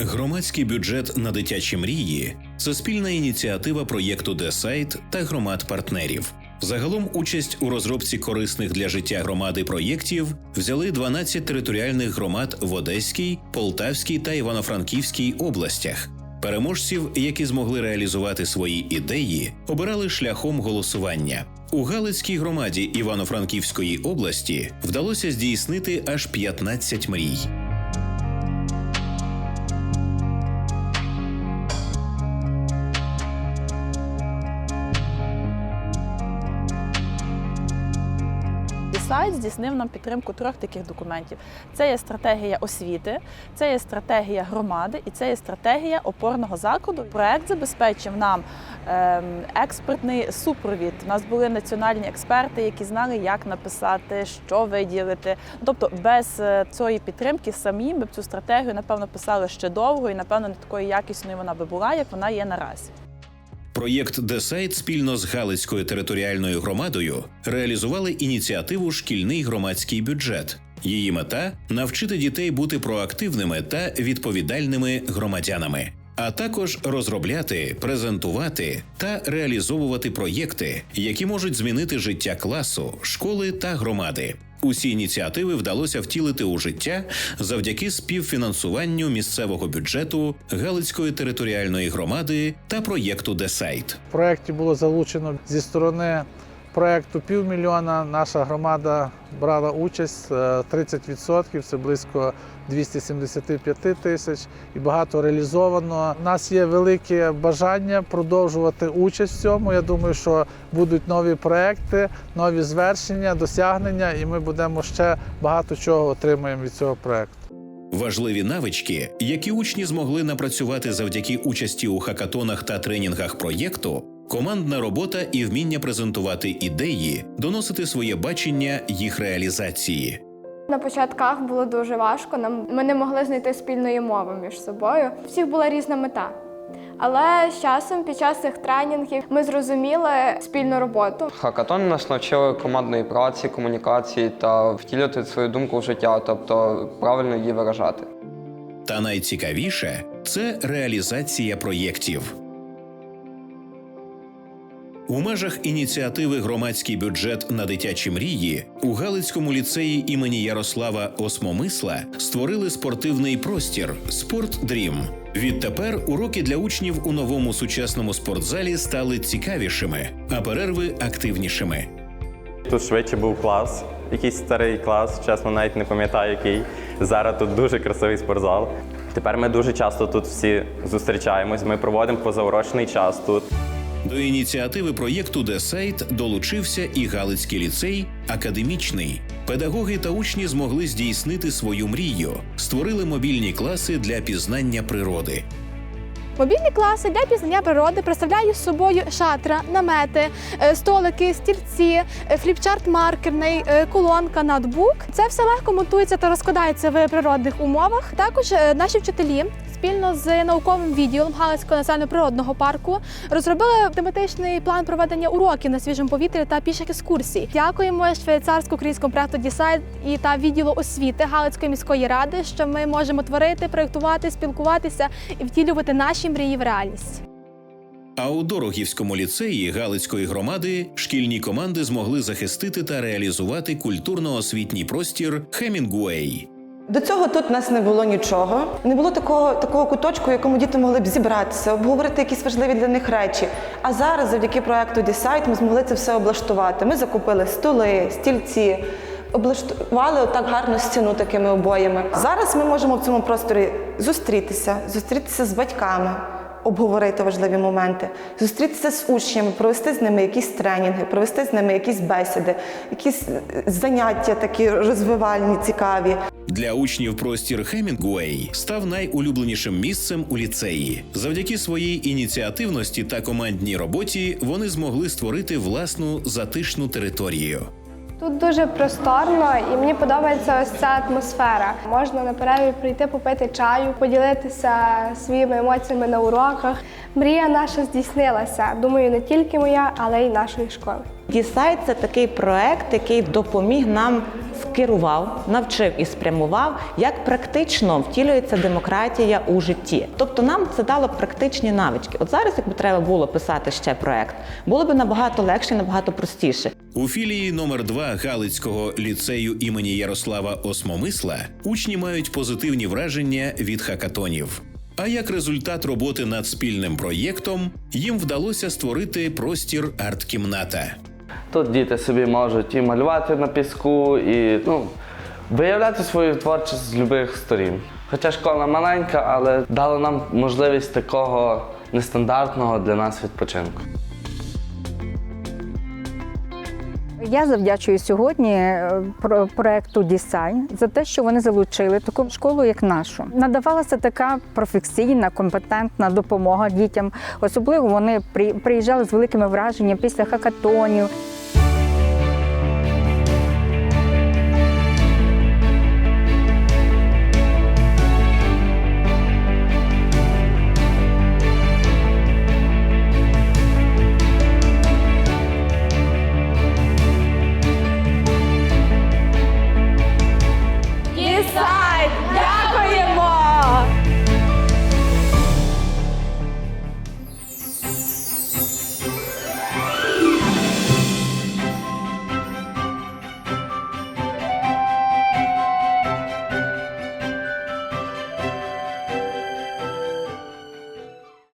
Громадський бюджет на дитячі мрії це спільна ініціатива проєкту Десайт та громад партнерів. Загалом участь у розробці корисних для життя громади проєктів взяли 12 територіальних громад в Одеській, Полтавській та Івано-Франківській областях. Переможців, які змогли реалізувати свої ідеї, обирали шляхом голосування. У Галицькій громаді Івано-Франківської області вдалося здійснити аж 15 мрій. Сайт здійснив нам підтримку трьох таких документів: це є стратегія освіти, це є стратегія громади і це є стратегія опорного закладу. Проект забезпечив нам ем, експертний супровід. У нас були національні експерти, які знали, як написати, що виділити. Тобто, без е, цієї підтримки самі ми б цю стратегію напевно писали ще довго, і напевно не такою якісною вона би була, як вона є наразі. Проєкт Десайт спільно з Галицькою територіальною громадою реалізували ініціативу Шкільний громадський бюджет. Її мета навчити дітей бути проактивними та відповідальними громадянами, а також розробляти, презентувати та реалізовувати проєкти, які можуть змінити життя класу, школи та громади. Усі ініціативи вдалося втілити у життя завдяки співфінансуванню місцевого бюджету Галицької територіальної громади та проєкту Десайт. В проєкті було залучено зі сторони проєкту півмільйона. Наша громада брала участь е, 30%, це близько 275 тисяч і багато реалізовано. У нас є велике бажання продовжувати участь в цьому. Я думаю, що будуть нові проекти, нові звершення, досягнення, і ми будемо ще багато чого отримаємо від цього проекту. Важливі навички, які учні змогли напрацювати завдяки участі у хакатонах та тренінгах проєкту, командна робота і вміння презентувати ідеї, доносити своє бачення їх реалізації. На початках було дуже важко. Нам ми не могли знайти спільної мови між собою. У всіх була різна мета. Але з часом, під час цих тренінгів, ми зрозуміли спільну роботу. Хакатони нас навчили командної праці, комунікації та втілювати свою думку в життя, тобто правильно її виражати. Та найцікавіше це реалізація проєктів. У межах ініціативи Громадський бюджет на дитячі мрії у Галицькому ліцеї імені Ярослава Осмомисла створили спортивний простір Спорт Дрім. Відтепер уроки для учнів у новому сучасному спортзалі стали цікавішими, а перерви активнішими. Тут швидше був клас, якийсь старий клас, чесно, навіть не пам'ятаю який. Зараз тут дуже красивий спортзал. Тепер ми дуже часто тут всі зустрічаємось. Ми проводимо позаурочний час тут. До ініціативи проєкту Десайт долучився і Галицький ліцей академічний. Педагоги та учні змогли здійснити свою мрію, створили мобільні класи для пізнання природи. Мобільні класи для пізнання природи представляють собою шатра, намети, е, столики, стільці, е, фліпчарт маркерний, е, колонка, ноутбук. Це все легко монтується та розкладається в природних умовах. Також наші вчителі. Спільно з науковим відділом Галицького національного природного парку розробили тематичний план проведення уроків на свіжому повітрі та піших екскурсій. Дякуємо швейцарсько-українському проекту Дісайд і та відділу освіти Галицької міської ради, що ми можемо творити, проєктувати, спілкуватися і втілювати наші мрії в реальність. А у Дорогівському ліцеї Галицької громади шкільні команди змогли захистити та реалізувати культурно-освітній простір Хемінгуей. До цього тут нас не було нічого. Не було такого, такого куточку, в якому діти могли б зібратися, обговорити якісь важливі для них речі. А зараз, завдяки проекту Дісайт, ми змогли це все облаштувати. Ми закупили столи, стільці, облаштували отак гарну стіну такими обоями. Зараз ми можемо в цьому просторі зустрітися, зустрітися з батьками. Обговорити важливі моменти, зустрітися з учнями, провести з ними якісь тренінги, провести з ними якісь бесіди, якісь е, заняття такі розвивальні, цікаві. Для учнів простір Хемінгуей став найулюбленішим місцем у ліцеї. Завдяки своїй ініціативності та командній роботі вони змогли створити власну затишну територію. Тут дуже просторно і мені подобається ось ця атмосфера. Можна на перерві прийти попити чаю, поділитися своїми емоціями на уроках. Мрія наша здійснилася. Думаю, не тільки моя, але й нашої школи. Дісайт це такий проект, який допоміг нам керував, навчив і спрямував, як практично втілюється демократія у житті. Тобто нам це дало практичні навички. От зараз, якби треба було писати ще проект, було б набагато легше, набагато простіше. У філії номер 2 Галицького ліцею імені Ярослава Осмомисла учні мають позитивні враження від хакатонів. А як результат роботи над спільним проєктом, їм вдалося створити простір арт-кімната. Тут діти собі можуть і малювати на піску, і ну, виявляти свою творчість з будь-яких сторін. Хоча школа маленька, але дала нам можливість такого нестандартного для нас відпочинку. Я завдячую сьогодні е, про- проекту Дісайн за те, що вони залучили таку школу, як нашу. Надавалася така професійна, компетентна допомога дітям. Особливо вони при- приїжджали з великими враженнями після хакатонів.